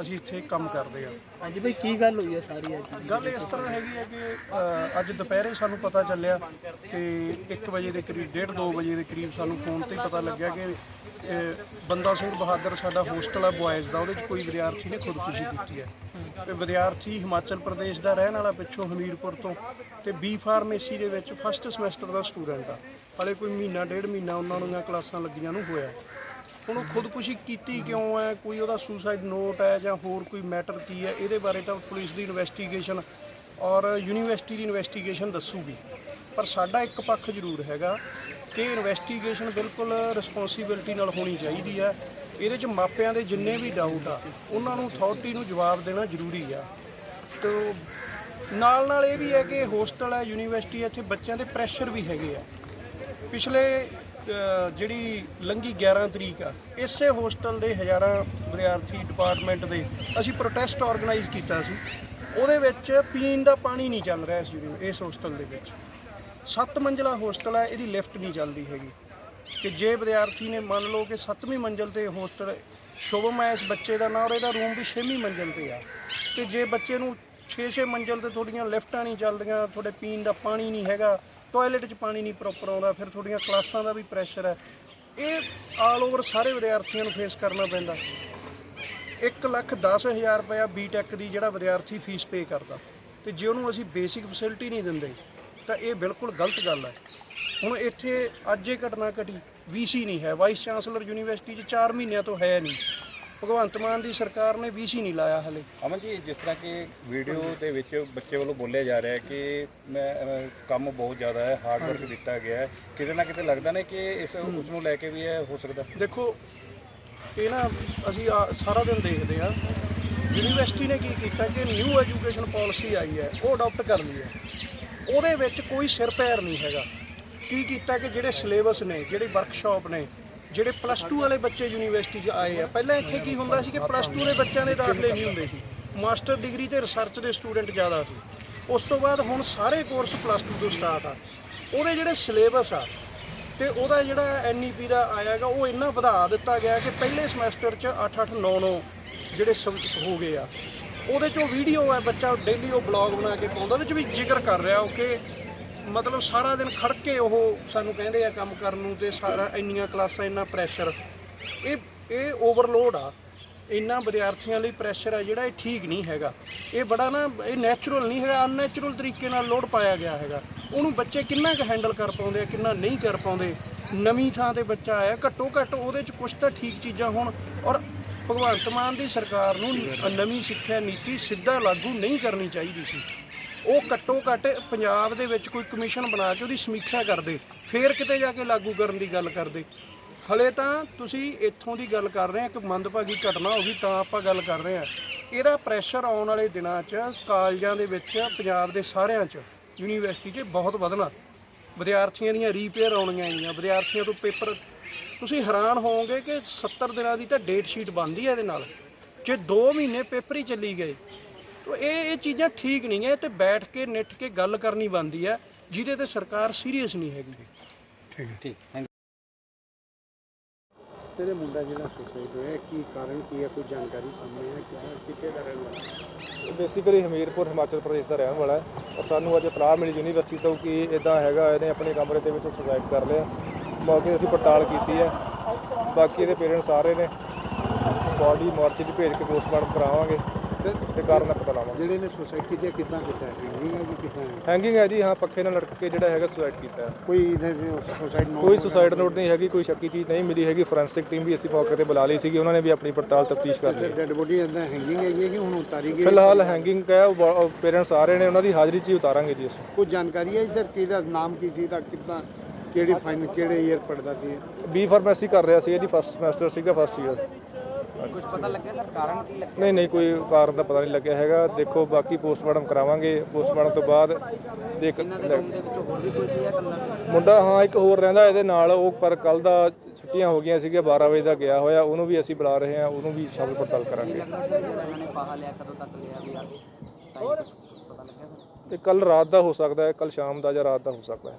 ਅਸੀਂ ਇੱਥੇ ਕੰਮ ਕਰਦੇ ਆ ਹਾਂਜੀ ਬਈ ਕੀ ਗੱਲ ਹੋਈ ਹੈ ਸਾਰੀ ਅੱਜ? ਗੱਲ ਇਸ ਤਰ੍ਹਾਂ ਹੈਗੀ ਹੈ ਕਿ ਅ, ਅੱਜ ਦੁਪਹਿਰੇ ਸਾਨੂੰ ਪਤਾ ਚੱਲਿਆ ਕਿ 1 ਵਜੇ ਦੇ ਕਰੀਬ 1:30 2 ਵਜੇ ਦੇ ਕਰੀਬ ਸਾਨੂੰ ਫੋਨ ਤੇ ਹੀ ਪਤਾ ਲੱਗਿਆ ਕਿ ਅ, ਬੰਦਾ ਸਿੰਘ ਬਹਾਦਰ ਸਾਡਾ ਹੋਸਟਲ ਹੈ ਬॉयਜ਼ ਦਾ ਉਹਦੇ 'ਚ ਕੋਈ ਵਿਦਿਆਰਥੀ ਨੇ ਖੁਦਕੁਸ਼ੀ ਕੀਤੀ ਹੈ। ਤੇ ਵਿਦਿਆਰਥੀ ਹਿਮਾਚਲ ਪ੍ਰਦੇਸ਼ ਦਾ ਰਹਿਣ ਵਾਲਾ ਪਿੱਛੋਂ ਹਮੀਰਪੁਰ ਤੋਂ ਤੇ ਬੀ ਫਾਰਮੇਸੀ ਦੇ ਵਿੱਚ ਫਸਟ ਸਮੈਸਟਰ ਦਾ ਸਟੂਡੈਂਟ ਆ। ਹਾਲੇ ਕੋਈ ਮਹੀਨਾ ਡੇਢ ਮਹੀਨਾ ਉਹਨਾਂ ਨੂੰ ਜਾਂ ਕਲਾਸਾਂ ਲੱਗੀਆਂ ਨੂੰ ਹੋਇਆ। ਹੁਣ ਉਹ ਖੁਦਕੁਸ਼ੀ ਕੀਤੀ ਕਿਉਂ ਹੈ? ਕੋਈ ਉਹਦਾ ਸੁਸਾਈਡ ਨੋਟ ਹੈ ਜਾਂ ਹੋਰ ਕੋਈ ਮੈਟਰ ਕੀ ਹੈ? ਇਹਦੇ ਬਾਰੇ ਤਾਂ ਪੁਲਿਸ ਦੀ ਇਨਵੈਸਟੀਗੇਸ਼ਨ ਔਰ ਯੂਨੀਵਰਸਿਟੀ ਦੀ ਇਨਵੈਸਟੀਗੇਸ਼ਨ ਦੱਸੂਗੀ। ਪਰ ਸਾਡਾ ਇੱਕ ਪੱਖ ਜ਼ਰੂਰ ਹੈਗਾ ਕਿ ਇਨਵੈਸਟੀਗੇਸ਼ਨ ਬਿਲਕੁਲ ਰਿਸਪੌਂਸਿਬਿਲਟੀ ਨਾਲ ਹੋਣੀ ਚਾਹੀਦੀ ਹੈ। ਇਹਦੇ 'ਚ ਮਾਪਿਆਂ ਦੇ ਜਿੰਨੇ ਵੀ ਡਾਊਟ ਆ, ਉਹਨਾਂ ਨੂੰ ਅਥਾਰਟੀ ਨੂੰ ਜਵਾਬ ਦੇਣਾ ਜ਼ਰੂਰੀ ਆ। ਤੋ ਨਾਲ ਨਾਲ ਇਹ ਵੀ ਹੈ ਕਿ ਹੋਸਟਲ ਹੈ ਯੂਨੀਵਰਸਿਟੀ ਹੈ, ਇੱਥੇ ਬੱਚਿਆਂ ਦੇ ਪ੍ਰੈਸ਼ਰ ਵੀ ਹੈਗੇ ਆ। ਪਿਛਲੇ ਜਿਹੜੀ ਲੰਗੀ 11 ਤਰੀਕ ਆ, ਇਸੇ ਹੋਸਟਲ ਦੇ ਹਜ਼ਾਰਾਂ ਵਿਦਿਆਰਥੀ ਡਿਪਾਰਟਮੈਂਟ ਦੇ ਅਸੀਂ ਪ੍ਰੋਟੈਸਟ ਆਰਗੇਨਾਈਜ਼ ਕੀਤਾ ਸੀ। ਉਹਦੇ ਵਿੱਚ ਪੀਣ ਦਾ ਪਾਣੀ ਨਹੀਂ ਚੱਲ ਰਿਹਾ ਸੀ ਇਸ ਹੋਸਟਲ ਦੇ ਵਿੱਚ। ਸੱਤ ਮੰਜ਼ਲਾ ਹੋਸਟਲ ਹੈ ਇਹਦੀ ਲਿਫਟ ਨਹੀਂ ਚੱਲਦੀ ਹੈਗੀ। ਕਿ ਜੇ ਵਿਦਿਆਰਥੀ ਨੇ ਮੰਨ ਲਓ ਕਿ 7ਵੀਂ ਮੰਜ਼ਲ ਤੇ ਹੋਸਟਲ, ਸ਼ੁਭਮ ਹੈ ਇਸ ਬੱਚੇ ਦਾ ਨਾਂ, ਔਰ ਇਹਦਾ ਰੂਮ ਵੀ 6ਵੀਂ ਮੰਜ਼ਲ ਤੇ ਆ। ਤੇ ਜੇ ਬੱਚੇ ਨੂੰ 6-6 ਮੰਜ਼ਲ ਤੇ ਤੁਹਾਡੀਆਂ ਲਿਫਟਾਂ ਨਹੀਂ ਚੱਲਦੀਆਂ, ਤੁਹਾਡੇ ਪੀਣ ਦਾ ਪਾਣੀ ਨਹੀਂ ਹੈਗਾ ਟਾਇਲਟ 'ਚ ਪਾਣੀ ਨਹੀਂ ਪ੍ਰੋਪਰ ਆਉਂਦਾ, ਫਿਰ ਤੁਹਾਡੀਆਂ ਕਲਾਸਾਂ ਦਾ ਵੀ ਪ੍ਰੈਸ਼ਰ ਹੈ। ਇਹ ਆਲ ਓਵਰ ਸਾਰੇ ਵਿਦਿਆਰਥੀਆਂ ਨੂੰ ਫੇਸ ਕਰਨਾ ਪੈਂਦਾ। 1 ਲੱਖ 10 ਹਜ਼ਾਰ ਰੁਪਇਆ ਬੀਟੈਕ ਦੀ ਜਿਹੜਾ ਵਿਦਿਆਰਥੀ ਫੀਸ ਪੇ ਕਰਦਾ। ਤੇ ਜੇ ਉਹਨੂੰ ਅਸੀਂ ਬੇਸਿਕ ਫੈਸਿਲਿਟੀ ਨਹੀਂ ਦਿੰਦੇ, ਤਾਂ ਇਹ ਬਿਲਕੁਲ ਗਲਤ ਗੱਲ ਹੈ। ਹੁਣ ਇੱਥੇ ਅੱਜ ਇਹ ਘਟਨਾ ਘਟੀ ਵੀਸੀ ਨਹੀਂ ਹੈ। ਵਾਈਸ ਚਾਂਸਲਰ ਯੂਨੀਵਰਸਿਟੀ 'ਚ 4 ਮਹੀਨਿਆਂ ਤੋਂ ਹੈ ਨਹੀਂ। ਭਗਵੰਤ ਮਾਨ ਦੀ ਸਰਕਾਰ ਨੇ ਵੀਸੀ ਨਹੀਂ ਲਾਇਆ ਹਲੇ। ਅਮਨ ਜੀ ਜਿਸ ਤਰ੍ਹਾਂ ਕਿ ਵੀਡੀਓ ਦੇ ਵਿੱਚ ਬੱਚੇ ਵੱਲੋਂ ਬੋਲਿਆ ਜਾ ਰਿਹਾ ਹੈ ਕਿ ਮੈਂ ਅਹ, ਕੰਮ ਬਹੁਤ ਜ਼ਿਆਦਾ ਹੈ ਹਾਰਡ ਵਰਕ ਦਿੱਤਾ ਗਿਆ ਹੈ। ਕਿਤੇ ਨਾ ਕਿਤੇ ਲੱਗਦਾ ਨੇ ਕਿ ਇਸ ਉਸ ਨੂੰ ਲੈ ਕੇ ਵੀ ਇਹ ਹੋ ਸਕਦਾ। ਦੇਖੋ ਇਹ ਨਾ ਅਸੀਂ ਆ- ਸਾਰਾ ਦਿਨ ਦੇਖਦੇ ਆ ਯੂਨੀਵਰਸਿਟੀ ਨੇ ਕੀ ਕੀਤਾ ਕਿ ਨਿਊ ਐਜੂਕੇਸ਼ਨ ਪਾਲਿਸੀ ਆਈ ਹੈ ਉਹ ਅਡਾਪਟ ਕਰ ਲਈ ਹੈ। ਉਹਦੇ ਵਿੱਚ ਕੋਈ ਸਿਰ ਪੈਰ ਨਹੀਂ ਹੈਗਾ। ਕੀ ਕੀਤਾ ਕਿ ਜਿਹੜੇ ਸਿਲੇਬਸ ਨੇ ਜਿਹੜੇ ਵਰਕਸ਼ਾਪ ਨੇ ਜਿਹੜੇ ਪਲੱਸ 2 ਵਾਲੇ ਬੱਚੇ ਯੂਨੀਵਰਸਿਟੀ 'ਚ ਆਏ ਆ, ਪਹਿਲਾਂ ਇੱਥੇ ਕੀ ਹੁੰਦਾ ਸੀ ਕਿ ਪਲੱਸ 2 ਦੇ ਬੱਚਿਆਂ ਦੇ ਦਾਖਲੇ ਨਹੀਂ ਹੁੰਦੇ ਸੀ। ਮਾਸਟਰ ਡਿਗਰੀ ਤੇ ਰਿਸਰਚ ਦੇ ਸਟੂਡੈਂਟ ਜ਼ਿਆਦਾ ਸੀ। ਉਸ ਤੋਂ ਬਾਅਦ ਹੁਣ ਸਾਰੇ ਕੋਰਸ ਪਲੱਸ 2 ਤੋਂ ਸਟਾਰਟ ਆ। ਉਹਦੇ ਜਿਹੜੇ ਸਿਲੇਬਸ ਆ ਤੇ ਉਹਦਾ ਜਿਹੜਾ ਐਨਈਪੀ ਦਾ ਆਇਆਗਾ ਉਹ ਇੰਨਾ ਵਧਾ ਦਿੱਤਾ ਗਿਆ ਕਿ ਪਹਿਲੇ ਸਮੈਸਟਰ 'ਚ 8 8 9 9 ਜਿਹੜੇ ਸਬ- ਹੋ ਗਏ ਆ। ਉਹਦੇ 'ਚੋਂ ਵੀਡੀਓ ਆ ਬੱਚਾ ਡੇਲੀ ਉਹ ਬਲੌਗ ਬਣਾ ਕੇ ਪਾਉਂਦਾ, ਉਹਦੇ 'ਚ ਵੀ ਜ਼ਿਕਰ ਕਰ ਰਿਹਾ ਉਹ ਕਿ ਮਤਲਬ ਸਾਰਾ ਦਿਨ ਖੜ ਕੇ ਉਹ ਸਾਨੂੰ ਕਹਿੰਦੇ ਆ ਕੰਮ ਕਰਨ ਨੂੰ ਤੇ ਸਾਰਾ ਇੰਨੀਆਂ ਕਲਾਸਾਂ, ਇੰਨਾ ਪ੍ਰੈਸ਼ਰ ਇਹ ਇਹ ਓਵਰਲੋਡ ਆ। ਇੰਨਾ ਵਿਦਿਆਰਥੀਆਂ ਲਈ ਪ੍ਰੈਸ਼ਰ ਆ ਜਿਹੜਾ ਇਹ ਠੀਕ ਨਹੀਂ ਹੈਗਾ। ਇਹ ਬੜਾ ਨਾ, ਇਹ ਨੈਚੁਰਲ ਨਹੀਂ ਹੈਗਾ ਅਨਨੈਚੁਰਲ ਤਰੀਕੇ ਨਾਲ ਲੋਡ ਪਾਇਆ ਗਿਆ ਹੈਗਾ। ਉਹਨੂੰ ਬੱਚੇ ਕਿੰਨਾ ਕੁ ਹੈਂਡਲ ਕਰ ਪਾਉਂਦੇ ਆ, ਕਿੰਨਾ ਨਹੀਂ ਕਰ ਪਾਉਂਦੇ। ਨਵੀਂ ਥਾਂ ਤੇ ਬੱਚਾ ਆਇਆ, ਘੱਟੋ ਘੱਟ ਉਹਦੇ ਚ ਕੁਝ ਤਾਂ ਠੀਕ ਚੀਜ਼ਾਂ ਹੋਣ। ਔਰ ਭਗਵੰਤ ਮਾਨ ਦੀ ਸਰਕਾਰ ਨੂੰ ਨਵੀਂ ਸਿੱਖਿਆ ਨੀਤੀ ਸਿੱਧਾ ਲਾਗੂ ਨਹੀਂ ਕਰਨੀ ਚਾਹੀਦੀ ਸੀ। ਉਹ ਘੱਟੋ ਘੱਟ ਪੰਜਾਬ ਦੇ ਵਿੱਚ ਕੋਈ ਕਮਿਸ਼ਨ ਬਣਾ ਕੇ ਉਹਦੀ ਸਮੀਖਿਆ ਕਰਦੇ, ਫੇਰ ਕਿਤੇ ਜਾ ਕੇ ਲਾਗੂ ਕਰਨ ਦੀ ਗੱਲ ਕਰਦੇ। ਹਲੇ ਤਾਂ ਤੁਸੀਂ ਇੱਥੋਂ ਦੀ ਗੱਲ ਕਰ ਰਹੇ ਆ ਕਿ ਮੰਦਭਾਗੀ ਘਟਨਾ ਹੋ ਗਈ, ਤਾਂ ਆਪਾਂ ਗੱਲ ਕਰ ਰਹੇ ਆ ਇਹਦਾ ਪ੍ਰੈਸ਼ਰ ਆਉਣ ਵਾਲੇ ਦਿਨਾਂ 'ਚ, ਕਾਲਜਾਂ ਦੇ ਵਿੱਚ, ਪੰਜਾਬ ਦੇ ਸਾਰਿਆਂ 'ਚ ਯੂਨੀਵਰਸਿਟੀ 'ਚ ਬਹੁਤ ਵਧਣਾ। ਵਿਦਿਆਰਥੀਆਂ ਦੀਆਂ ਰੀਪੇਅਰ ਆਉਣੀਆਂ ਆਈਆਂ, ਵਿਦਿਆਰਥੀਆਂ ਤੋਂ ਪੇਪਰ ਤੁਸੀਂ ਹੈਰਾਨ ਹੋਵੋਗੇ ਕਿ 70 ਦਿਨਾਂ ਦੀ ਤਾਂ ਡੇਟ ਸ਼ੀਟ ਬਣਦੀ ਹੈ ਇਹਦੇ ਨਾਲ। ਜੇ 2 ਮਹੀਨੇ ਪੇਪਰ ਹੀ ਚੱਲੀ ਗਏ ਤੋ ਇਹ ਇਹ ਚੀਜ਼ਾਂ ਠੀਕ ਨਹੀਂ ਹੈ ਤੇ ਬੈਠ ਕੇ ਨਿੱਠ ਕੇ ਗੱਲ ਕਰਨੀ ਬਣਦੀ ਹੈ ਜਿਹਦੇ ਤੇ ਸਰਕਾਰ ਸੀਰੀਅਸ ਨਹੀਂ ਹੈਗੀ। ਠੀਕ ਥੈਂਕ ਤੇਰੇ ਮੁੰਡਾ ਜਿਹੜਾ ਸੁਸਾਈਡ ਹੋਇਆ ਕੀ ਕਾਰਨ ਕੀ ਹੈ? ਕੋਈ ਜਾਣਕਾਰੀ ਸਾਹਮਣੇ ਹੈ? ਕਿ ਕਿੱਥੇ ਦਾ ਰਹਿਣ ਵਾਲਾ ਬੇਸਿਕਲੀ ਹਮੀਰਪੁਰ ਹਿਮਾਚਲ ਪ੍ਰਦੇਸ਼ ਦਾ ਰਹਿਣ ਵਾਲਾ ਹੈ। ਔਰ ਸਾਨੂੰ ਅੱਜ ਇਤਲਾਹ ਮਿਲੀ ਯੂਨੀਵਰਸਿਟੀ ਤੋਂ ਕਿ ਇਦਾਂ ਹੈਗਾ ਇਹਨੇ ਆਪਣੇ ਕਮਰੇ ਦੇ ਵਿੱਚ ਸੁਸਾਈਡ ਕਰ ਲਿਆ। ਮੌਕੇ ਅਸੀਂ ਪੜਤਾਲ ਕੀਤੀ ਹੈ। ਬਾਕੀ ਇਹਦੇ ਪੇਰੈਂਟਸ ਰਹੇ ਨੇ। ਬਾਡੀ ਮਾਰਚੀ 'ਚ ਭੇਜ ਕੇ ਪੋਸਟਮਾਰਟਮ ਕਰਾਵਾਂਗੇ। ਤੇ ਕਾਰਨ ਦਾ ਪਤਾ ਲਾਵਾਂਗੇ ਜਿਹੜੇ ਨੇ ਸੁਸਾਈਡ ਕੀਤੀ ਹੈ ਕਿੱਦਾਂ ਕੀਤਾ ਹੈ ਨਹੀਂ ਹੈ ਕਿ ਕਿੱਦਾਂ ਹੈ? ਹੈਂਗਿੰਗ ਹੈ ਜੀ ਹਾਂ ਪੱਖੇ ਨਾਲ ਲਟਕ ਕੇ ਜਿਹੜਾ ਹੈਗਾ ਸੁਸਾਈਡ ਕੀਤਾ ਹੈ। ਕੋਈ ਇਹਦੇ ਸੁਸਾਈਡ ਕੋਈ ਸੁਸਾਈਡ ਨੋਟ ਨਹੀਂ ਹੈਗੀ ਕੋਈ ਸ਼ੱਕੀ ਚੀਜ਼ ਨਹੀਂ ਮਿਲੀ ਹੈਗੀ। ਫੋਰੈਂਸਿਕ ਟੀਮ ਵੀ ਅਸੀਂ ਮੌਕੇ ਤੇ ਬੁਲਾ ਲਈ ਸੀਗੀ ਉਹਨਾਂ ਨੇ ਵੀ ਆਪਣੀ ਪੜਤਾਲ ਤਫਤੀਸ਼ ਕਰ ਲਈ। ਡੈਡ ਬੋਡੀ ਅੰਦਰ ਹੈਂਗਿੰਗ ਹੈਗੀ ਹੈ ਕਿ ਹੁਣ ਉਤਾਰੀ ਗਈ ਫਿਲਹਾਲ ਹੈਂਗਿੰਗ ਹੈ ਉਹ ਪੇਰੈਂਟਸ ਆ ਰਹੇ ਨੇ ਉਹਨਾਂ ਦੀ ਹਾਜ਼ਰੀ 'ਚ ਹੀ ਉਤਾਰਾਂਗੇ ਜੀ ਅਸੀਂ। ਕੋਈ ਜਾਣਕਾਰੀ ਹੈ ਸਰ ਕਿਹਦਾ ਨਾਮ ਕੀ ਸੀ ਦਾ ਕਿੱਦਾਂ ਕਿਹੜੀ ਫਾਈਨ ਕਿਹੜੇ ਈਅਰ ਪੜਦਾ ਸੀ? ਬੀ ਫਾਰਮੇਸੀ ਕਰ ਰਿਹਾ ਸੀ ਇਹਦੀ ਫਸਟ ਸਮੈਸਟਰ ਸੀਗਾ ਫਸਟ ਈਅਰ ਕੁਝ ਪਤਾ ਲੱਗਿਆ ਸਰ ਕਾਰਨ ਕੀ ਲੱਗਿਆ? ਨਹੀਂ ਨਹੀਂ ਕੋਈ ਕਾਰਨ ਦਾ ਪਤਾ ਨਹੀਂ ਲੱਗਿਆ ਹੈਗਾ। ਦੇਖੋ ਬਾਕੀ ਪੋਸਟਮਾਰਟਮ ਕਰਾਵਾਂਗੇ। ਪੋਸਟਮਾਰਟਮ ਤੋਂ ਬਾਅਦ ਦੇਖ ਇਹਨਾਂ ਦੇ ਰੂਮ ਦੇ ਵਿੱਚ ਹੋਰ ਵੀ ਕੋਈ ਸੀ ਜਾਂ ਇਕੱਲਾ ਸੀ? ਮੁੰਡਾ ਹਾਂ ਇੱਕ ਹੋਰ ਰਹਿੰਦਾ ਇਹਦੇ ਨਾਲ। ਉਹ ਪਰ ਕੱਲ ਦਾ ਛੁੱਟੀਆਂ ਹੋ ਗਈਆਂ ਸੀਗੀਆਂ 12 ਵਜੇ ਦਾ ਗਿਆ ਹੋਇਆ। ਉਹਨੂੰ ਵੀ ਅਸੀਂ ਬੁਲਾ ਰਹੇ ਹਾਂ ਉਹਨੂੰ ਵੀ ਸ਼ਾਮਲ ਪੜਤਾਲ ਕਰਾਂਗੇ। ਲੱਗਦਾ ਸੀ ਜਿਹੜਾ ਇਹਨਾਂ ਨੇ ਪਾਹਾ ਲਿਆ ਕਦੋਂ ਤੱਕ ਲਿਆ ਵੀ ਆ ਤਾਂ ਇਹ ਕੁਛ ਪਤਾ ਲੱਗਿਆ ਸਰ। ਤੇ ਕੱਲ ਰਾਤ ਦਾ ਹੋ ਸਕਦਾ ਹੈ ਕੱਲ ਸ਼ਾਮ ਦਾ ਜਾਂ ਰਾਤ ਦਾ ਹੋ ਸਕਦਾ ਹੈ।